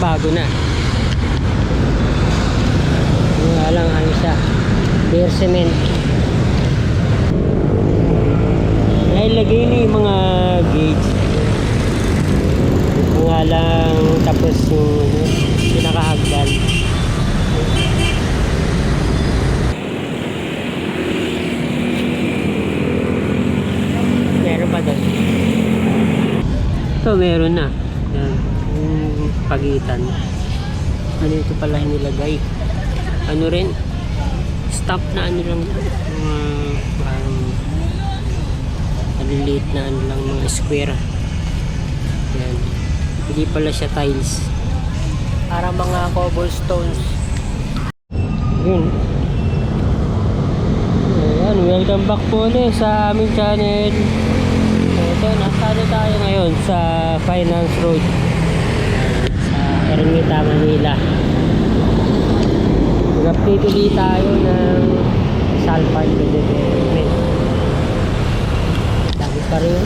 bago na. Yung nga lang ano siya. Bare cement. Nailagay na yung mga gauge. Nga lang tapos yung pinakahagdan. Meron pa doon. Ito meron na. Yan. Yung pagitan. Ano ito pala nilagay? Ano rin? Stop na ano lang. Mga parang maliliit na ano lang mga square. Yan. Hindi pala siya tiles. Para mga cobblestones. Yun. Ayan, welcome back po ulit sa aming channel. Ito, nasano tayo ngayon sa Finance Road Ermita, Manila. Mag-update ulit tayo ng Salpart Development. Dami pa rin.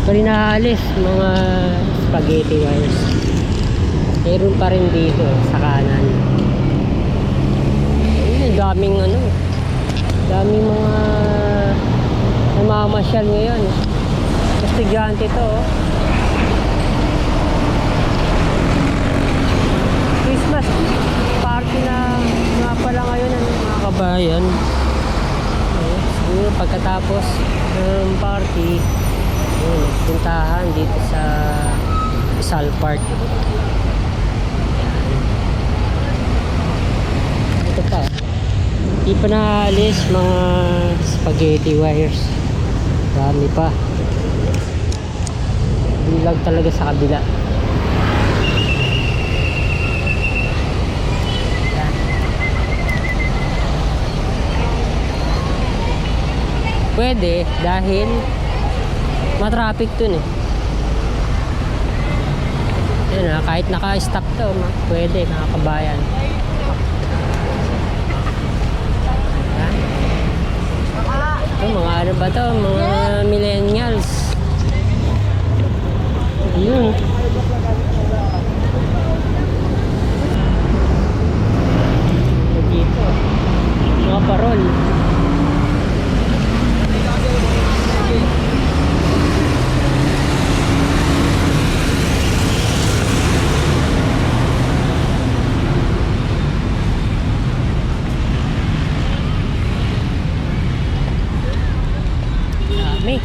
Pa rin naalis mga spaghetti wires. Meron pa rin dito sa kanan. Ayun, daming ano, daming mga namamasyal ngayon. Estudyante to. oh. Christmas party na nga pala ngayon kabayan. Eh, siguro pagkatapos ng party, yun, puntahan dito sa Sal Park. Ito pa. Hindi pa naalis mga spaghetti wires. Dami pa. Bilag talaga sa kabila. Pwede dahil matraffic dun eh. Yan ah, kahit naka-stop to, pwede mga kabayan. Yan. Ito, mga ano ba to? Mga millennials. Ayun. Dito. Mga parol. Dami.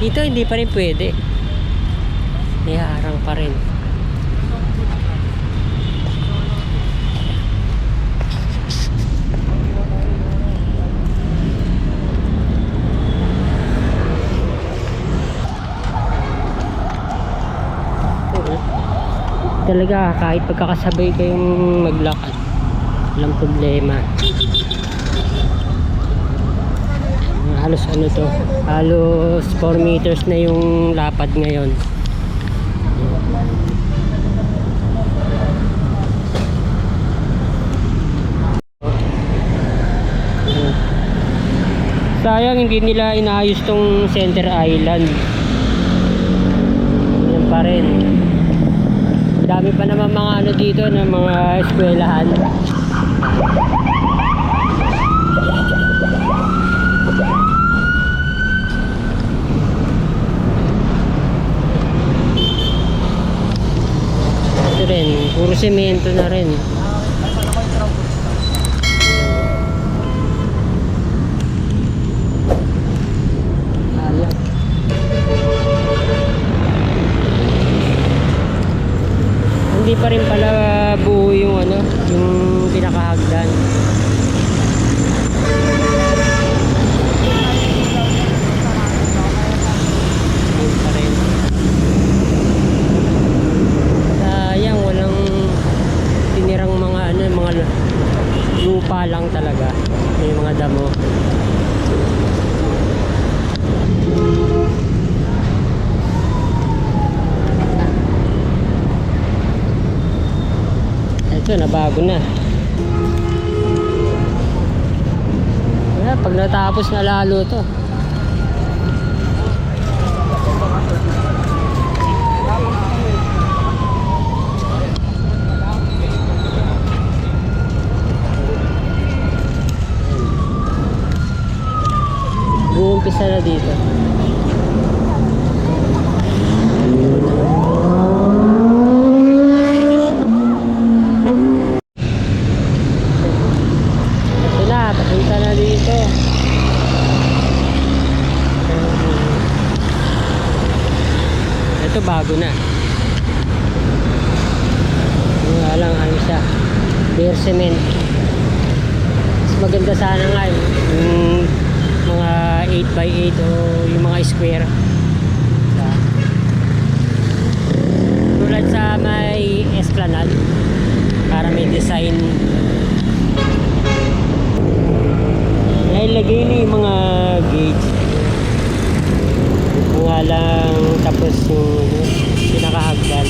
Dito hindi pa rin pwede. May harang pa rin. Talaga kahit pagkakasabay kayong maglakad walang problema halos ano to halos 4 meters na yung lapad ngayon. Sayang hindi nila inaayos tong center island. Yan pa rin. Dami pa naman mga ano dito ng mga eskwelahan Ito rin, puro semento na rin. Hindi pa rin pala buo yung ano, yung pinakahagdan. Yun pa rin. Sayang walang tinirang mga ano, mga lupa lang talaga. May mga damo. Ito, nabago na. Wala, pag natapos na lalo to. Uumpisa na dito. Ito na, papunta na dito. Ito bago na. Yung nga lang ano siya. Bare cement. Mas maganda sana nga yung, yung mga 8x8 o yung mga square. Sa, tulad sa may esplanade para may design nailagay na yung mga gauge Ito nga lang tapos yung pinakahagdan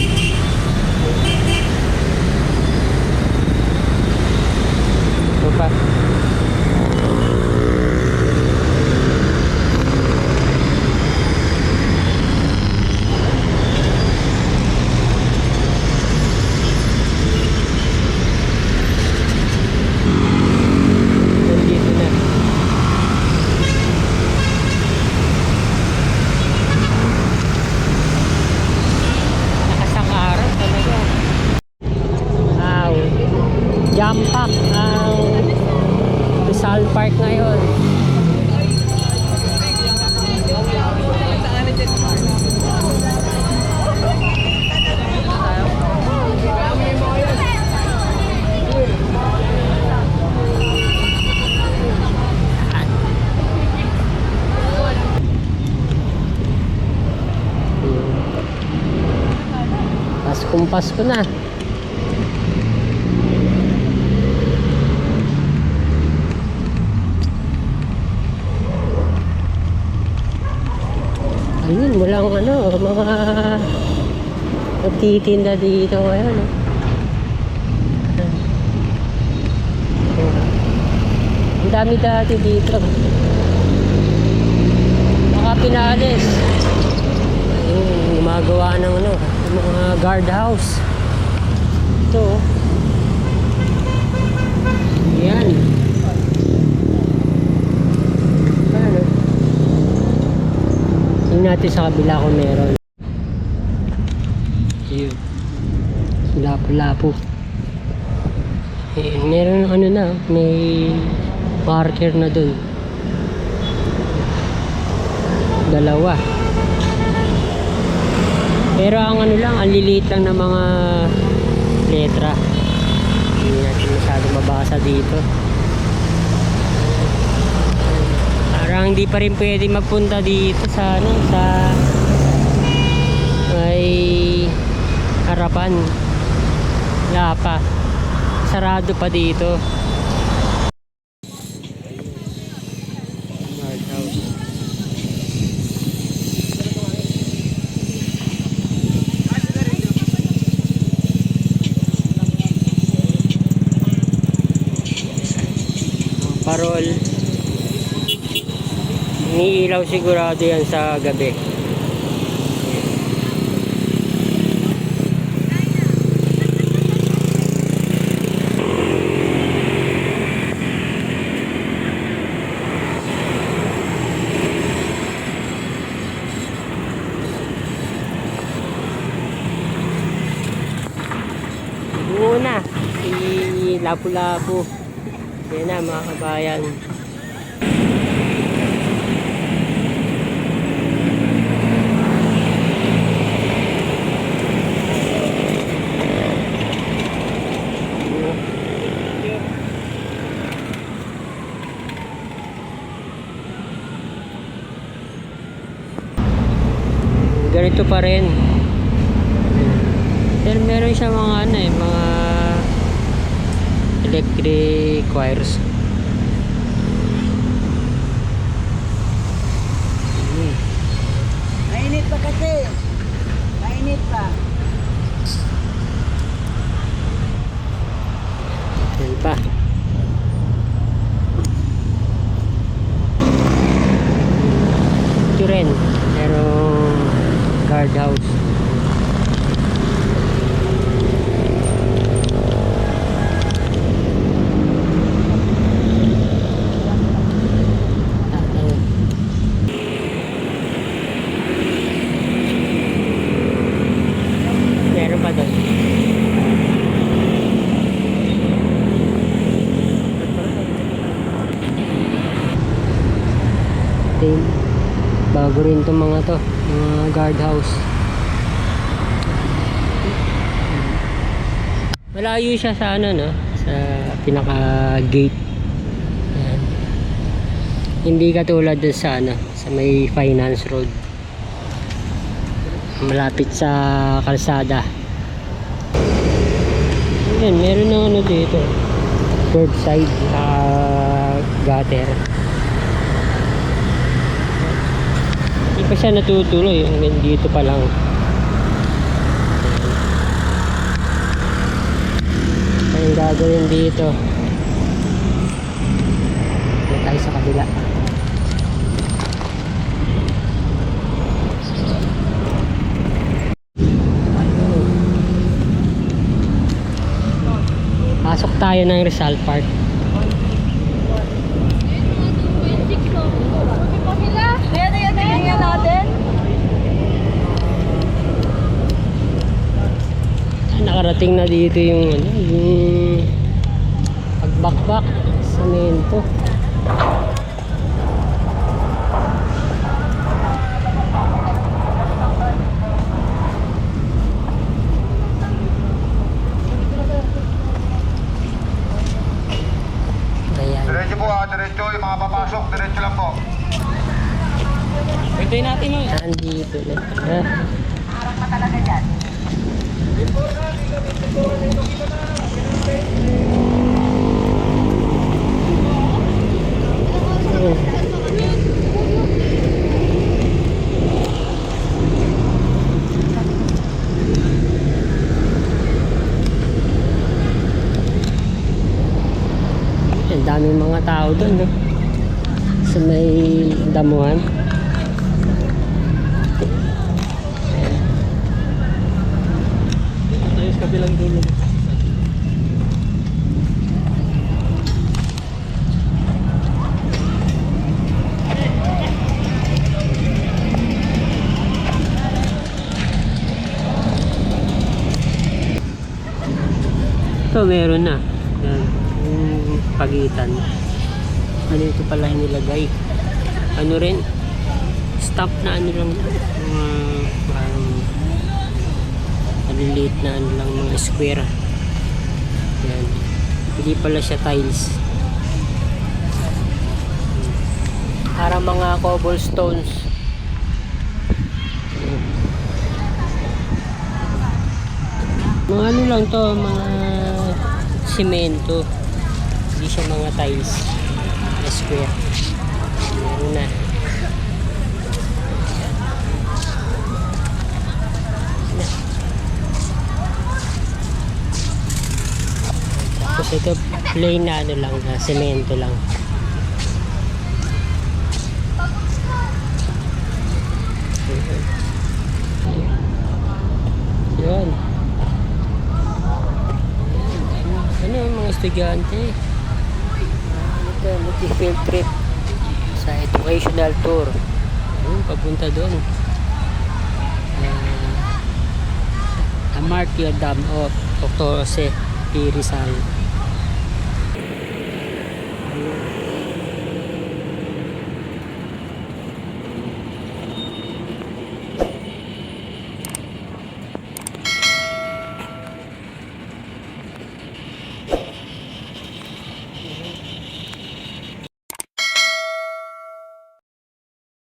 ito pa nandito na nakasang-araw talaga wow jump pack ang Rizal Park ngayon Paskong Pasko na. Ayun, walang ano, mga nagtitinda dito ngayon. oh. Ang dami dati dito. Baka pinalis. Yung gumagawa ng ano, mga guardhouse. Ito. oh. Yan. Ano? Tingnan natin sa kabila kung meron. Yun. Lapo-lapo. Eh, meron ano na, may marker na dun. Dalawa. Pero ang ano lang, ang liliit lang ng mga letra. Hindi natin masyado mabasa dito. Parang hindi pa rin pwede magpunta dito sa ano, sa may harapan. Wala pa. Sarado pa dito. Parol. Iniilaw sigurado yan sa gabi. Muna, si Lapu-Lapu. Yan na mga kabayan. Ganito pa rin. Pero meron siya mga ano eh, mga electric wires. Mainit pa kasi. Mainit pa. Yan pa. Ito rin. Pero Bago rin itong mga to, mga guardhouse. Malayo siya sa ano no, sa pinaka gate. Ayan. Hindi katulad dun sa ano, sa may finance road. Malapit sa kalsada. Ayan, meron na ano dito. Curbside uh, gutter. Hindi pa siya natutuloy. Hanggang dito pa lang. Anong gagawin dito? Dito tayo sa kabila. Pasok tayo ng Rizal Park. Ayan, ayan, ayan, ayan natin. Nakarating na dito yung ano, yung pagbakbak sa mento. Ayan. Diretso po ah, diretso. Yung mga papasok, diretso lang po. Pwede natin mo. Nandito na. Ha? Ang daming mga tao doon, no? Sa may damuhan. Ito meron na. Yung pagitan. Ano ito pala nilagay? Ano rin? Stop na ano lang. Mga parang maliliit na ano lang mga square. Yan. Hindi pala siya tiles. Para mga cobblestones. Mga ano lang to, mga simento. Hindi siya mga tiles. Na square. Meron na. Tapos ito plain na ano lang, na semento lang. Yun. Ano yung mga estudyante? Ano to, multi-field trip sa educational tour. Ayun, papunta doon. Uh, the Martyrdom of Dr. Jose P. Rizal.